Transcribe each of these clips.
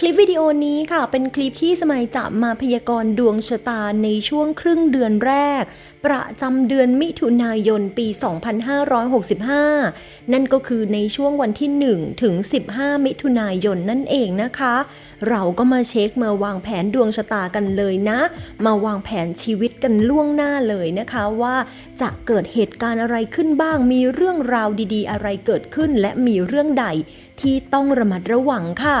คลิปวิดีโอนี้ค่ะเป็นคลิปที่สมัยจะมาพยากรณ์ดวงชะตาในช่วงครึ่งเดือนแรก ประจำเดือนมิถุนายนปี 2565 นั่นก็คือในช่วงวันที่ 1 ถึง 15 มิถุนายนนั่นเองนะคะ เราก็มาเช็คมาวางแผนดวงชะตากันเลยนะ มาวางแผนชีวิตกันล่วงหน้าเลยนะคะว่าจะเกิดเหตุการณ์อะไรขึ้นบ้าง มีเรื่องราวดีๆ อะไรเกิดขึ้น และมีเรื่องใดที่ต้องระมัดระวังค่ะ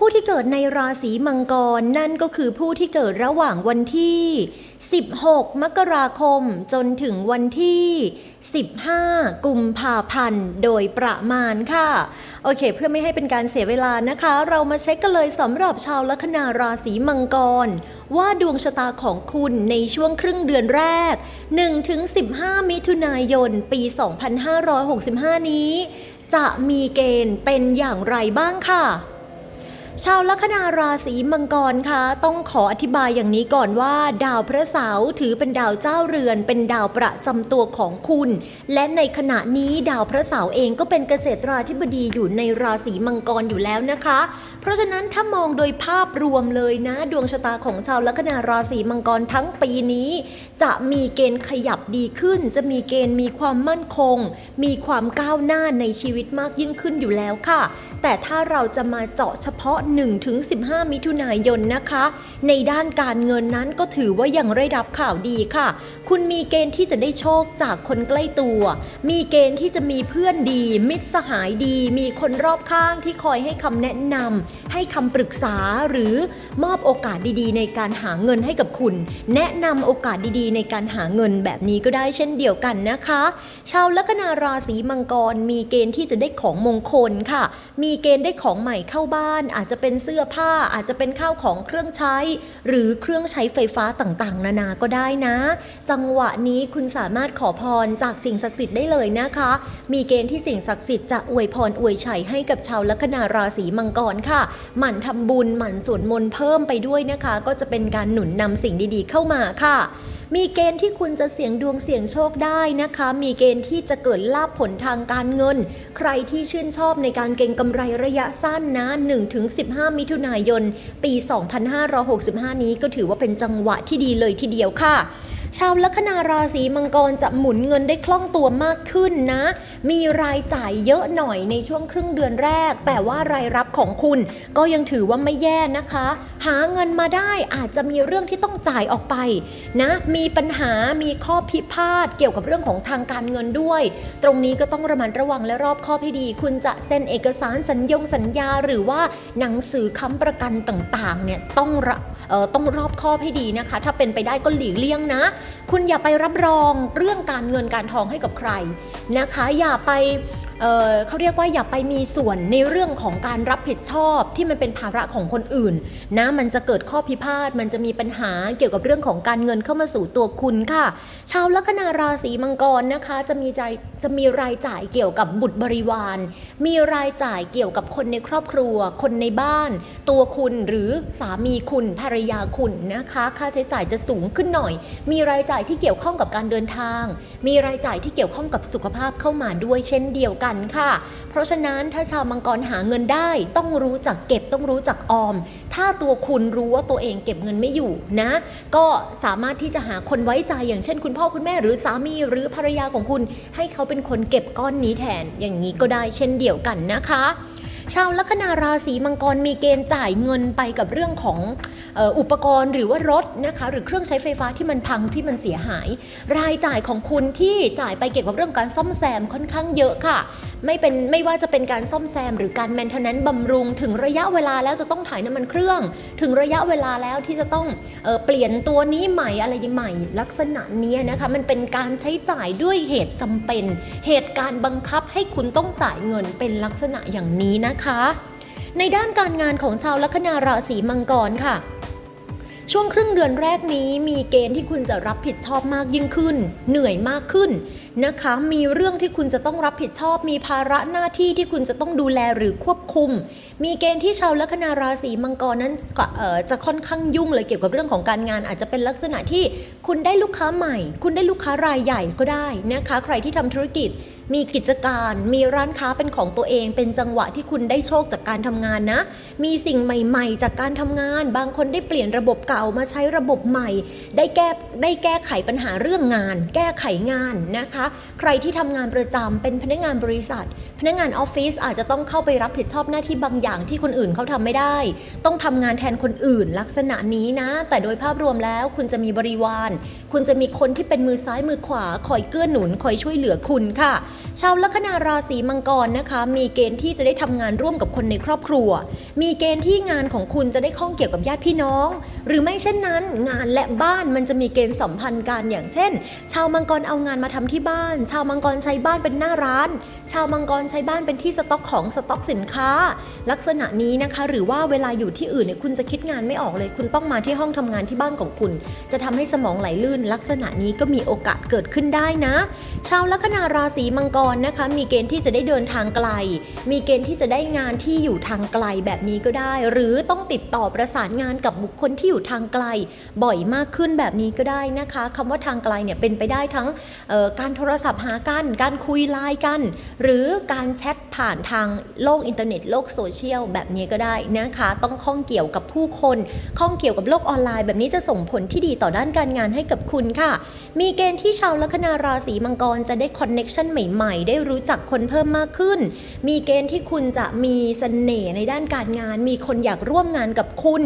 ผู้ที่เกิดในราศีมังกรนั่นก็คือผู้ที่เกิดระหว่างวันที่ 16 มกราคมจนถึงวันที่ 15 กุมภาพันธ์โดยประมาณค่ะ โอเค เพื่อไม่ให้เป็นการเสียเวลานะคะ เรามาเช็คกันเลยสำหรับชาวลัคนาราศีมังกร ว่าดวงชะตาของคุณในช่วงครึ่งเดือนแรก 1-15 มิถุนายน ปี 2565 นี้ จะมีเกณฑ์เป็นอย่างไรบ้างค่ะ ชาวลัคนาราศีมังกรคะต้องขออธิบายอย่างนี้ก่อนว่า ดาวพระเสาร์ถือเป็นดาวเจ้าเรือน เป็นดาวประจำตัวของคุณ และในขณะนี้ดาวพระเสาร์เองก็เป็นเกษตราธิบดีอยู่ในราศีมังกรอยู่แล้วนะคะ เพราะฉะนั้นถ้ามองโดยภาพรวมเลยนะ ดวงชะตาของชาวลัคนาราศีมังกรทั้งปีนี้ จะมีเกณฑ์ขยับดีขึ้น จะมีเกณฑ์มีความมั่นคง มีความก้าวหน้าในชีวิตมากยิ่งขึ้นอยู่แล้วค่ะ แต่ถ้าเราจะมาเจาะเฉพาะ1-15 มิถุนายนนะคะ ในด้านการเงินนั้นก็ถือว่ายังได้รับข่าวดีค่ะ คุณมีเกณฑ์ที่จะได้โชคจากคนใกล้ตัว มีเกณฑ์ที่จะมีเพื่อนดี มิตรสหายดี มีคนรอบข้างที่คอยให้คำแนะนำให้คำปรึกษาหรือมอบโอกาสดีๆ ในการหาเงินให้กับคุณ แนะนำโอกาสดีๆ ในการหาเงินแบบนี้ก็ได้เช่นเดียวกันนะคะ ชาวลัคนาราศีมังกรมีเกณฑ์ที่จะได้ของมงคลค่ะ มีเกณฑ์ได้ของใหม่เข้าบ้านอาจจะเป็นเสื้อผ้าอาจจะเป็นข้าวของเครื่องใช้ หรือเครื่องใช้ไฟฟ้าต่างๆ นานาก็ได้นะ จังหวะนี้คุณสามารถขอพรจากสิ่งศักดิ์สิทธิ์ได้เลยนะคะ มีเกณฑ์ที่สิ่งศักดิ์สิทธิ์จะอวยพรอวยชัยให้กับชาวลัคนาราศีมังกรค่ะ หมั่นทำบุญหมั่นสวดมนต์เพิ่มไปด้วยนะคะ ก็จะเป็นการหนุนนำสิ่งดีๆ เข้ามาค่ะ มีเกณฑ์ที่คุณจะเสี่ยงดวงเสี่ยงโชคได้นะคะ มีเกณฑ์ที่จะเกิดลาภผลทางการเงิน ใครที่ชื่นชอบในการเก็งกำไรระยะสั้นนะ 1-15 มิถุนายน ปี 2565 นี้ก็ถือว่าเป็นจังหวะที่ดีเลยทีเดียวค่ะ ชาวลัคนาราศีมังกรจะหมุนเงินได้คล่องตัวมากขึ้นนะ มีรายจ่ายเยอะหน่อยในช่วงครึ่งเดือนแรก แต่ว่ารายรับของคุณก็ยังถือว่าไม่แย่นะคะ หาเงินมาได้อาจจะมีเรื่องที่ต้องจ่ายออกไปนะ มีปัญหา มีข้อพิพาทเกี่ยวกับเรื่องของทางการเงินด้วย ตรงนี้ก็ต้องระมัดระวังและรอบคอบให้ดี คุณจะเซ็นเอกสารสัญญงสัญญา หรือว่าหนังสือค้ำประกันต่างๆเนี่ยต้องระเอ่อต้องรอบคอบให้ดีนะคะ ถ้าเป็นไปได้ก็หลีกเลี่ยงนะคุณอย่าไปรับรองเรื่องการเงินการทองให้กับใครนะคะ อย่าไป เเขาเรียกว่าอย่าไปมีส่วนในเรื่องของการรับผิดชอบที่มันเป็นภาระของคนอื่นนะมันจะเกิดข้อพิพาทมันจะมีปัญหาเกี่ยวกับเรื่องของการเงินเข้ามาสู่ตัวคุณค่ะ ชาวลัคนาราศีมังกรนะคะ จะมีใจจะมีรายจ่ายเกี่ยวกับบุตรบริวาร มีรายจ่ายเกี่ยวกับคนในครอบครัว คนในบ้าน ตัวคุณหรือสามีคุณภรรยาคุณนะคะ ค่าใช้จ่ายจะสูงขึ้นหน่อย มีรายจ่ายที่เกี่ยวข้องกับการเดินทาง มีรายจ่ายที่เกี่ยวข้องกับสุขภาพเข้ามาด้วยเช่นเดียวกันค่ะ เพราะฉะนั้นถ้าชาวมังกรหาเงินได้ ต้องรู้จักเก็บต้องรู้จักออม ถ้าตัวคุณรู้ว่าตัวเองเก็บเงินไม่อยู่นะ ก็สามารถที่จะหาคนไว้ใจอย่างเช่น คุณพ่อคุณแม่หรือสามีหรือภรรยาของคุณ ให้เขาเป็นคนเก็บก้อนนี้แทนอย่างนี้ก็ได้เช่นเดียวกันนะคะชาวลัคนาราศีมังกรมีเกณฑ์จ่ายเงินไปกับเรื่องของอ,อุปกรณ์หรือว่ารถนะคะหรือเครื่องใช้ไฟฟ้าที่มันพังที่มันเสียหาย รายจ่ายของคุณที่จ่ายไปเกี่ยวกับเรื่องการซ่อมแซมค่อนข้างเยอะค่ะ ไม่เป็นไม่ว่าจะเป็นการซ่อมแซม หรือการแมนเทนแนนบำรุง ถึงระยะเวลาแล้วจะต้องถ่ายน้ำมันเครื่อง ถึงระยะเวลาแล้วที่จะต้องเออเปลี่ยนตัวนี้ใหม่อะไรใหม่ ลักษณะนี้นะคะมันเป็นการใช้จ่ายด้วยเหตุจำเป็น เหตุการณ์บังคับให้คุณต้องจ่ายเงินเป็นลักษณะอย่างนี้นะคะ ในด้านการงานของชาวลัคนาราศีมังกรค่ะ ช่วงครึ่งเดือนแรกนี้มีเกณฑ์ที่คุณจะรับผิดชอบมากยิ่งขึ้น เหนื่อยมากขึ้นนะคะ มีเรื่องที่คุณจะต้องรับผิดชอบ มีภาระหน้าที่ที่คุณจะต้องดูแลหรือควบคุม มีเกณฑ์ที่ชาวลัคนาราศีมังกรนั้นจะค่อนข้างยุ่งเลยเกี่ยวกับเรื่องของการงาน อาจจะเป็นลักษณะที่คุณได้ลูกค้าใหม่ คุณได้ลูกค้ารายใหญ่ก็ได้นะคะ ใครที่ทำธุรกิจมีกิจการ มีร้านค้าเป็นของตัวเอง เป็นจังหวะที่คุณได้โชคจากการทำงานนะ มีสิ่งใหม่ ๆ จากการทำงาน บางคนได้เปลี่ยนระบบเก่ามาใช้ระบบใหม่ ได้แก้ได้แก้ไขปัญหาเรื่องงาน แก้ไขงานนะคะ ใครที่ทำงานประจำเป็นพนักงานบริษัท พนักงานออฟฟิศอาจจะต้องเข้าไปรับผิดชอบหน้าที่บางอย่างที่คนอื่นเขาทำไม่ได้ ต้องทำงานแทนคนอื่นลักษณะนี้นะ แต่โดยภาพรวมแล้วคุณจะมีบริวาร คุณจะมีคนที่เป็นมือซ้ายมือขวาคอยเกื้อหนุนคอยช่วยเหลือคุณค่ะ ชาวลัคนาราศีมังกรนะคะ มีเกณฑ์ที่จะได้ทำงานร่วมกับคนในครอบครัว มีเกณฑ์ที่งานของคุณจะได้ข้องเกี่ยวกับญาติพี่น้อง หรือไม่เช่นนั้น งานและบ้านมันจะมีเกณฑ์สัมพันธ์กันอย่างเช่น ชาวมังกรเอางานมาทำที่บ้าน ชาวมังกรใช้บ้านเป็นหน้าร้าน ชาวมังกรใช้บ้านเป็นที่สต็อกของสต็อกสินค้า ลักษณะนี้นะคะ หรือว่าเวลาอยู่ที่อื่นเนี่ยคุณจะคิดงานไม่ออกเลย คุณต้องมาที่ห้องทำงานที่บ้านของคุณ จะทำให้สมองไหลลื่น ลักษณะนี้ก็มีโอกาสเกิดขึ้นได้นะ ชาวลัคนาราศีมังกรนะคะ มีเกณฑ์ที่จะได้เดินทางไกล มีเกณฑ์ที่จะได้งานที่อยู่ทางไกลแบบนี้ก็ได้ หรือต้องติดต่อประสานงานกับบุคคลที่อยู่ทางางไกลบ่อยมากขึ้นแบบนี้ก็ได้นะคะคำว่าทางไกลเนี่ยเป็นไปได้ทั้งการโทรศัพท์หากัน การคุยไลน์กัน หรือการแชทผ่านทางโลกอินเทอร์เน็ตโลกโซเชียลแบบนี้ก็ได้นะคะ ต้องข้องเกี่ยวกับผู้คนข้องเกี่ยวกับโลกออนไลน์ แบบนี้จะส่งผลที่ดีต่อด้านการงานให้กับคุณค่ะ มีเกณฑ์ที่ชาวลัคนาราศีมังกรจะได้คอนเน็กชันใหม่ๆ ได้รู้จักคนเพิ่มมากขึ้น มีเกณฑ์ที่คุณจะมีเสน่ห์ในด้านการงาน มีคนอยากร่วมงานกับคุณ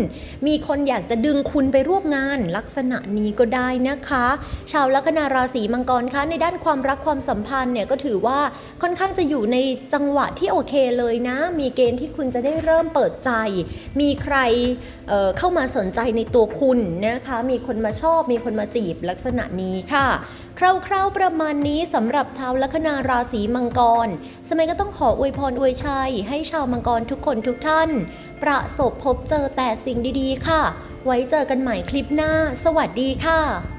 มีคนอยากจะดึงคุณไปร่วมงานลักษณะนี้ก็ได้นะคะ ชาวลัคนาราศีมังกรคะในด้านความรักความสัมพันธ์เนี่ยก็ถือว่าค่อนข้างจะอยู่ในจังหวะที่โอเคเลยนะ มีเกณฑ์ที่คุณจะได้เริ่มเปิดใจ มีใครเเข้ามาสนใจในตัวคุณนะคะ มีคนมาชอบ มีคนมาจีบลักษณะนี้ค่ะ คร่าวๆประมาณนี้สำหรับชาวลัคนาราศีมังกร สมัยก็ต้องขออวยพรอวยชัย ให้ชาวมังกรทุกคนทุกท่าน ประสบพบเจอแต่สิ่งดีๆ ค่ะ ไว้เจอกันใหม่คลิปหน้า สวัสดีค่ะ